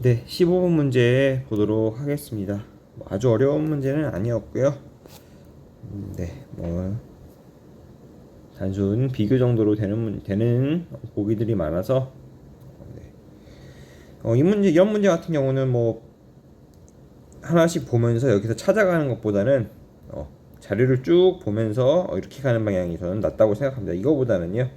네, 15번 문제 보도록 하겠습니다. 뭐 아주 어려운 문제는 아니었고요. 음, 네, 뭐 단순 비교 정도로 되는 문- 되는 보기들이 많아서 네. 어, 이 문제 이런 문제 같은 경우는 뭐 하나씩 보면서 여기서 찾아가는 것보다는 어, 자료를 쭉 보면서 어, 이렇게 가는 방향이 저는 낫다고 생각합니다. 이거보다는요.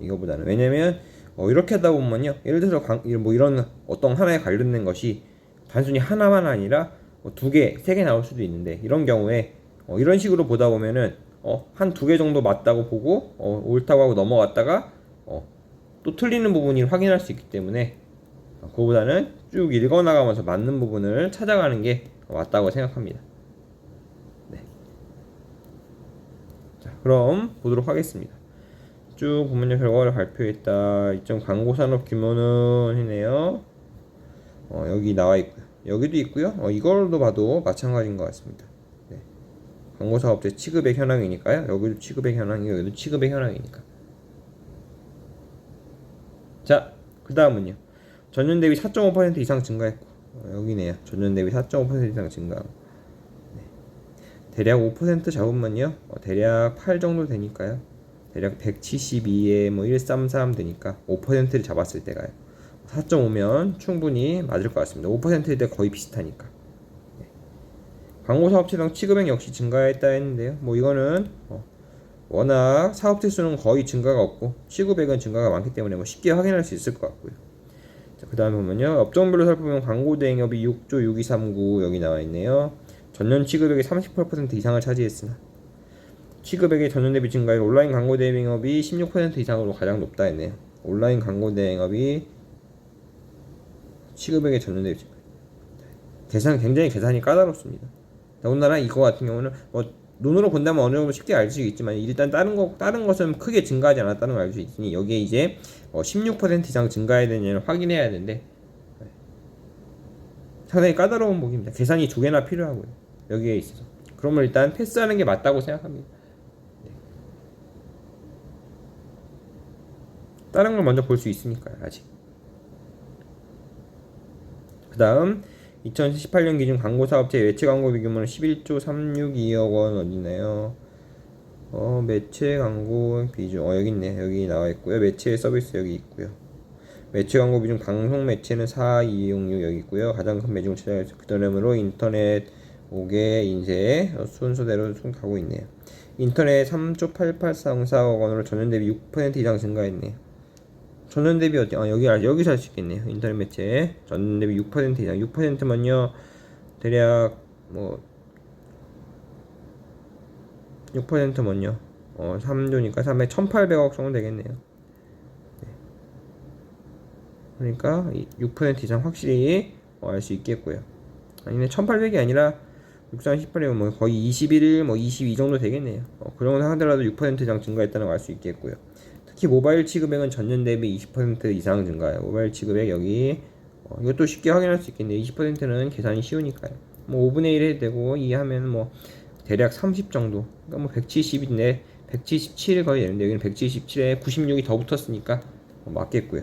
이거보다는 왜냐면 어, 이렇게 하다 보면요. 예를 들어서 관, 이- 뭐 이런 어떤 하나에 관련된 것이 단순히 하나만 아니라 뭐 두 개, 세 개 나올 수도 있는데 이런 경우에 어, 이런 식으로 보다 보면은 어, 한 두 개 정도 맞다고 보고 어, 옳다고 하고 넘어갔다가 어, 또 틀리는 부분이 확인할 수 있기 때문에 어, 그거보다는 쭉 읽어나가면서 맞는 부분을 찾아가는 게 맞다고 생각합니다. 네. 자, 그럼 보도록 하겠습니다. 쭉 보면요 결과를 발표했다. 이점 광고 산업 규모는 해네요. 어, 여기 나와 있고요. 여기도 있고요. 어, 이걸로 봐도 마찬가지인 것 같습니다. 네. 광고 사업체 취급의 현황이니까요. 여기도 취급의 현황이고 여기도 취급의 현황이니까. 자, 그 다음은요. 전년 대비 4.5% 이상 증가했고 어, 여기네요. 전년 대비 4.5% 이상 증가하고 네. 대략 5% 잡으면요. 어, 대략 8 정도 되니까요. 대략 172에 뭐 133 되니까 5%를 잡았을 때가요. 4.5면 충분히 맞을 것 같습니다. 5%일 때 거의 비슷하니까. 네. 광고 사업체당 취급액 역시 증가했다 했는데요. 뭐 이거는 어, 워낙 사업체 수는 거의 증가가 없고 취급액은 증가가 많기 때문에 뭐 쉽게 확인할 수 있을 것 같고요. 자, 그 다음에 보면요. 업종별로 살펴보면 광고 대행업이 6조 6239 여기 나와 있네요. 전년 취급액의 38% 이상을 차지했으나 취급액의 전년 대비 증가율 온라인 광고 대행업이 16% 이상으로 가장 높다 했네요. 온라인 광고 대행업이 취급액의 전년 대비 증가. 계산 굉장히 계산이 까다롭습니다. 더군다나 이거 같은 경우는 뭐 눈으로 본다면 어느 정도 쉽게 알 수 있지만 일단 다른 거 다른 것은 크게 증가하지 않았다는 걸 알 수 있으니 여기에 이제 어, 16% 이상 증가해야 되냐를 확인해야 되는데 네. 상당히 까다로운 목입니다. 계산이 두 개나 필요하고요. 여기에 있어서 그러면 일단 패스하는 게 맞다고 생각합니다. 다른 걸 먼저 볼 수 있으니까요. 아직. 그 다음 2018년 기준 광고 사업체 매체 광고비 규모는 11조 362억 원 어디나요? 어 매체 광고 비중 어 여기 있네 여기 나와 있고요 매체 서비스 여기 있고요 매체 광고 비중 방송 매체는 4266 여기 있고요 가장 큰 매중 차지해서 그 다음으로 인터넷 5개 인쇄 어, 순서대로 쭉 가고 있네요 인터넷 3조 8834억 원으로 전년 대비 6% 이상 증가했네요 전년 대비 어디? 아 여기 아, 여기서 할 수 있겠네요. 인터넷 매체 전년 대비 6% 이상. 6%면요 대략 뭐 6%면요 어 3조니까 300 1,800억 정도 되겠네요. 네. 그러니까 6% 이상 확실히 어, 알수 있겠고요. 아니면 1,800이 아니라 63, 18이면 뭐 거의 21, 뭐 22 정도 되겠네요. 어, 그런 하더라도 6% 이상 증가했다는 걸 알 수 있겠고요. 특히 모바일 취급액은 전년 대비 20% 이상 증가해요. 모바일 취급액 여기 어, 이것도 쉽게 확인할 수 있겠네요. 20%는 계산이 쉬우니까요. 뭐 5분의 1 해도 되고 이 하면 뭐 대략 30 정도. 그러니까 뭐 170인데 177 거의 되는데 여기는 177에 96이 더 붙었으니까 어, 맞겠고요.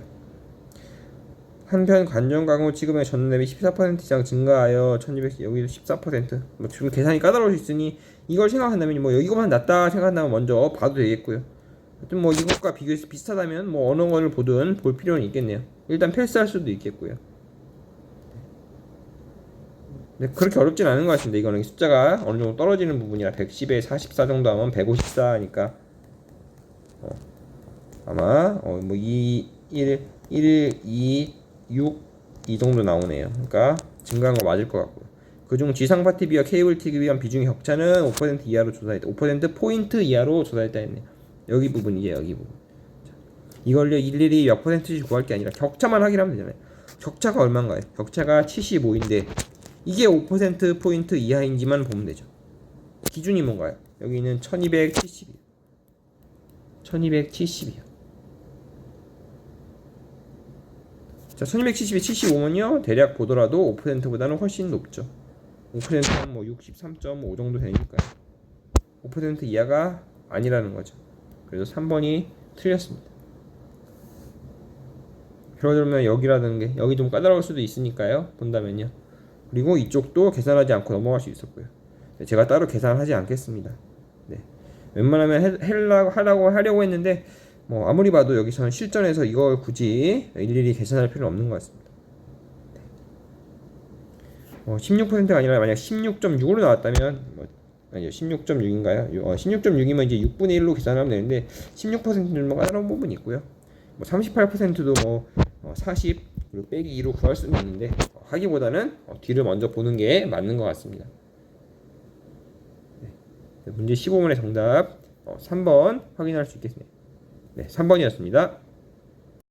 한편 관전 광고 취급액 전년 대비 14% 이상 증가하여 1200 여기도 14%뭐 지금 계산이 까다로울 수 있으니 이걸 생각한다면 뭐 여기만 낫다 생각한다면 먼저 봐도 되겠고요. 하여튼 뭐 이것과 비교해서 비슷하다면 뭐 어느 거를 보든 볼 필요는 있겠네요. 일단 패스할 수도 있겠고요. 네, 그렇게 어렵진 않은 것 같습니다. 이거는 숫자가 어느 정도 떨어지는 부분이라 110에 44 정도 하면 154니까 어, 아마 어, 뭐 2, 1, 1, 2, 6, 이 정도 나오네요. 그러니까 증가한 거 맞을 것 같고요. 그중 지상파 TV와 케이블 TV에 한 비중의 격차는 5% 이하로 조사했다. 5% 포인트 이하로 조사했다 했네요. 여기 부분이죠, 여기 부분. 자, 이걸요 일일이 몇 퍼센트씩 구할 게 아니라 격차만 확인하면 되잖아요. 격차가 얼마인가요? 격차가 75인데 이게 5% 포인트 이하인지만 보면 되죠. 기준이 뭔가요? 여기는 1270이요. 1270이요. 자, 1270에 75면요. 대략 보더라도 5%보다는 훨씬 높죠. 5%는 뭐 63.5 정도 되니까요. 5% 이하가 아니라는 거죠. 그래서 3번이 틀렸습니다. 들면 여기라는 게 여기 좀 까다로울 수도 있으니까요. 본다면요. 그리고 이쪽도 계산하지 않고 넘어갈 수 있었고요. 네, 제가 따로 계산하지 않겠습니다. 네. 웬만하면 해, 하려고, 하라고 하려고 했는데 뭐 아무리 봐도 여기서는 실전에서 이걸 굳이 일일이 계산할 필요는 없는 것 같습니다. 네. 어, 16%가 아니라 만약 16.6으로 나왔다면 뭐 아니요 16.6인가요? 어, 16.6이면 이제 6분의 1로 계산하면 되는데 16%는 뭐 까다로운 부분이 있고요. 뭐 38%도 뭐 어, 40 그리고 빼기 2로 구할 수는 있는데 어, 하기보다는 어, 뒤를 먼저 보는 게 맞는 것 같습니다. 네. 문제 15번의 정답 어, 3번 확인할 수 있겠습니다. 네, 3번이었습니다.